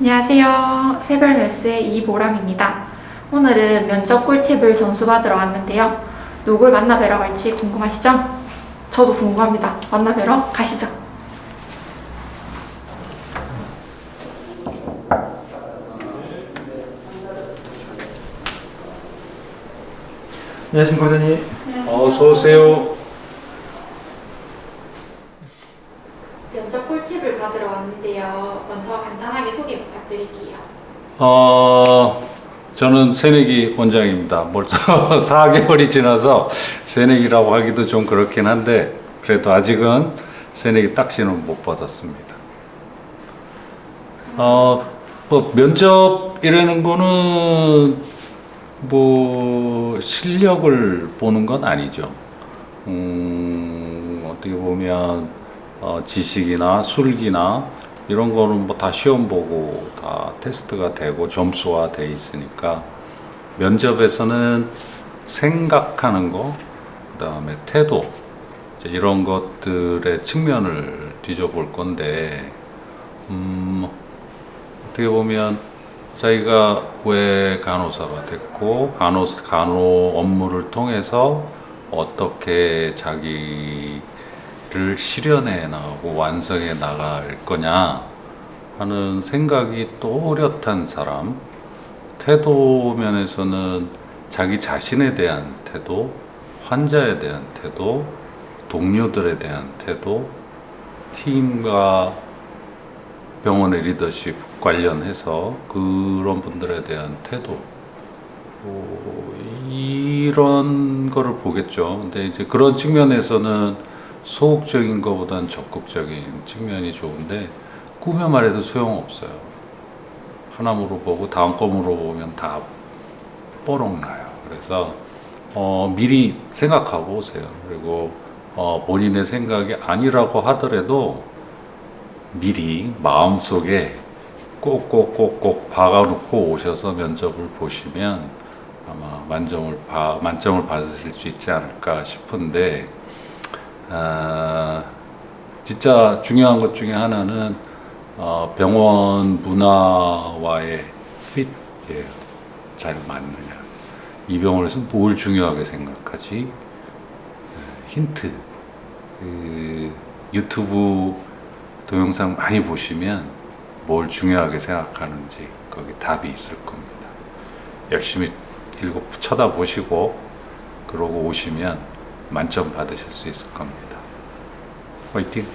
안녕하세요. 새별뉴스의 이보람입니다. 오늘은 면접 꿀팁을 전수받으러 왔는데요. 누굴 만나 뵈러 갈지 궁금하시죠? 저도 궁금합니다. 만나 뵈러 가시죠. 안녕하십니까 원장님. 어서 오세요. 면접 꿀팁을 받으러 왔는데요. 먼저 간단하게 소개 부탁드릴게요. 어, 저는 새내기 원장입니다. 벌써 4개월이 지나서 새내기라고 하기도 좀 그렇긴 한데 그래도 아직은 새내기 딱지는 못 받았습니다. 어, 뭐 면접 이라는 거는 뭐 실력을 보는 건 아니죠. 음, 어떻게 보면 어, 지식이나 술기나 이런 거는 뭐 다 시험 보고 다 테스트가 되고 점수화 돼 있으니까 면접에서는 생각하는 거, 그 다음에 태도 이제 이런 것들의 측면을 뒤져볼 건데 음, 어떻게 보면 자기가 왜 간호사가 됐고 간호 간호 업무를 통해서 어떻게 자기 를 실현해 나가고 완성해 나갈 거냐 하는 생각이 또렷한 사람 태도 면에서는 자기 자신에 대한 태도 환자에 대한 태도 동료들에 대한 태도 팀과 병원의 리더십 관련해서 그런 분들에 대한 태도 어, 이런 거를 보겠죠. 근데 이제 그런 측면에서는 소극적인 것보다는 적극적인 측면이 좋은데 꾸며 말해도 소용없어요. 하나 물어보고 다음 거 물어보면 다 뽀록 나요. 그래서 어, 미리 생각하고 오세요. 그리고 어, 본인의 생각이 아니라고 하더라도 미리 마음속에 꼭꼭꼭꼭 박아놓고 오셔서 면접을 보시면 아마 만점을 바, 만점을 받으실 수 있지 않을까 싶은데 아, 진짜 중요한 것 중에 하나는 어, 병원 문화와의 핏이에요. 잘 맞느냐. 이 병원에서 뭘 중요하게 생각하지? 에, 힌트. 그, 유튜브 동영상 많이 보시면 뭘 중요하게 생각하는지 거기 답이 있을 겁니다. 열심히 읽고 쳐다보시고 그러고 오시면 만점 받으실 수 있을 겁니다. 화이팅!